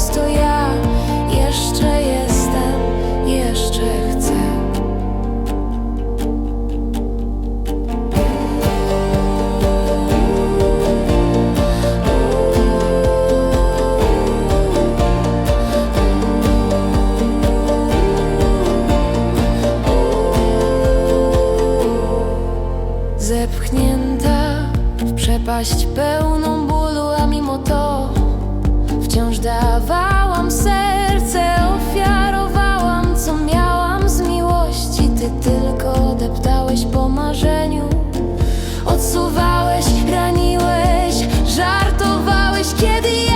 wciąż ja jeszcze jestem, jeszcze chcę. Zepchnięta w przepaść pełną bólu. kiedy